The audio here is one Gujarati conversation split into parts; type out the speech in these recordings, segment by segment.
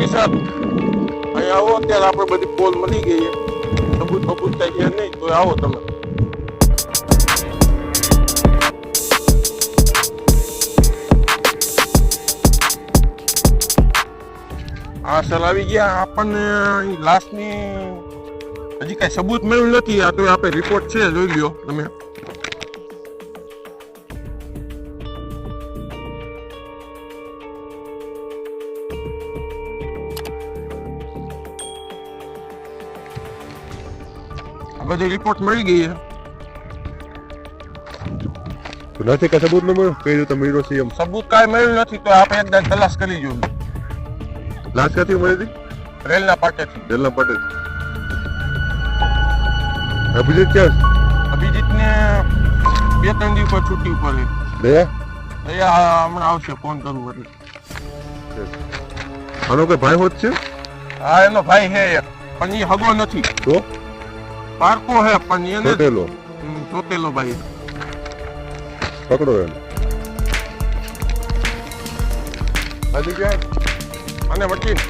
ઓકે સર અહીંયા આવો અત્યારે આપણે બધી પોલ મળી ગઈ સબૂત બબૂત કઈ છે નહીં, તો આવો તમે. આ સર આવી ગયા, આપણને લાસ્ટની હજી કઈ સબૂત મળ્યું નથી. આ તો આપણે રિપોર્ટ છે, જોઈ લ્યો તમે. બધી રિપોર્ટ મળી ગઈ છે. તો નથી કે સબૂત ન મળ્યો? કઈ રીતે મળ્યો છે એમ સબૂત કાંઈ મળ્યું નથી તો આપણે એકદમ તલાશ કરી જોઈએ લાશ ક્યાંથી મળી હતી? રેલના પાટેથી. રેલના પાટેથી. અભિજીત ક્યાં અભિજીતને બે ત્રણ દિવસ પર છુટ્ટી ઉપર છે છે દયા હમણાં આવશે ફોન કરું એટલે. આનો કોઈ ભાઈ હોત છે? હા એનો ભાઈ હે પણ એ હગો નથી. તો? પારકો હે પણ એને હોટેલો હમ, ભાઈ પકડો એને. હજી કે અને વકીલ.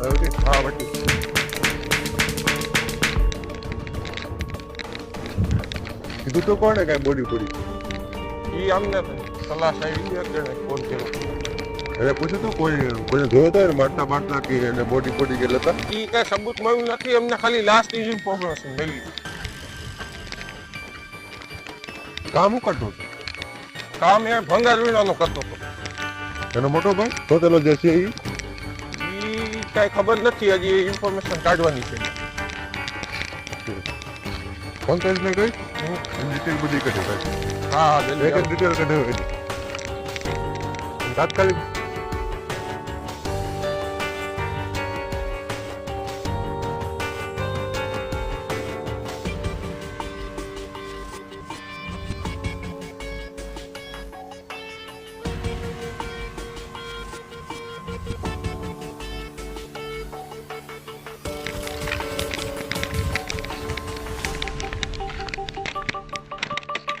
હવે હા વકીલ. કીધું તો કોણે કઈ બોડી બોડી એ અમને સલાહ સાહેબ એક જણે ફોન કર્યો. એને પૂછ્યું તું કોઈ કોઈને જોયો તો એને મારતા મારતા કે એને બોડી બોડી કે લેતા? એ કાંઈ સબૂત મળ્યું નથી એમને ખાલી લાસ્ટ ઇઝ ઇન્ફોર્મેશન મળી. કામ હું કરતો હતો? કામ એ ભંગાર વીણાનો કરતો હતો. એનો મોટો ભાઈ? હોટેલો જે છે એ? કઈ ખબર નથી હજી ઇન્ફોર્મેશન કાઢવાની છે. પંકજ ને કઈ? ડિટેલ બધી કરી હા હા એક ડિટેલ કઢાવી તાત્કાલિક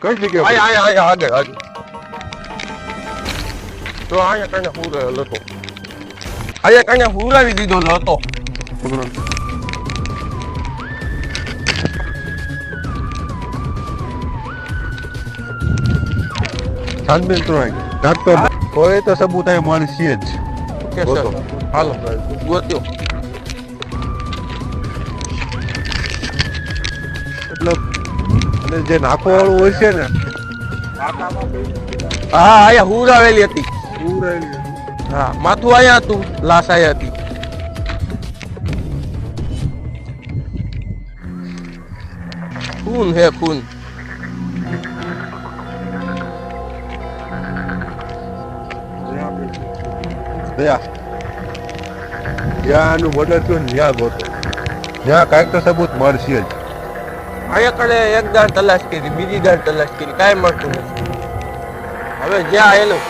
કઈ જગ્યાએ આયા આયા આયા આગળ આગળ તો આયા કને હુરે લતો અહીંયા કને હુરાવી દીધો હતો પકડો. તો. ડાક્ટર કોઈ તો સબૂત આ છે જ. Okay sir. હાલો. ગોત્યો. એટલે અને જે નાખો વાળું હોય છે ને, હા આયા હુરાવેલી હતી. હા, માથું આયા હતું, લાશ અહીંયા હતી. ખૂન હે, ખૂન. દયા જ્યાંનું બોર્ડર થયું ત્યાં ગોતો. ત્યાં કાંઈક તો સબૂત મળશે જ. અહીંયા એક દાળ તલાશ કરી, બીજી દાળ તલાશ કરી, કાંઈ મળતું નથી. હવે જ્યાં એનું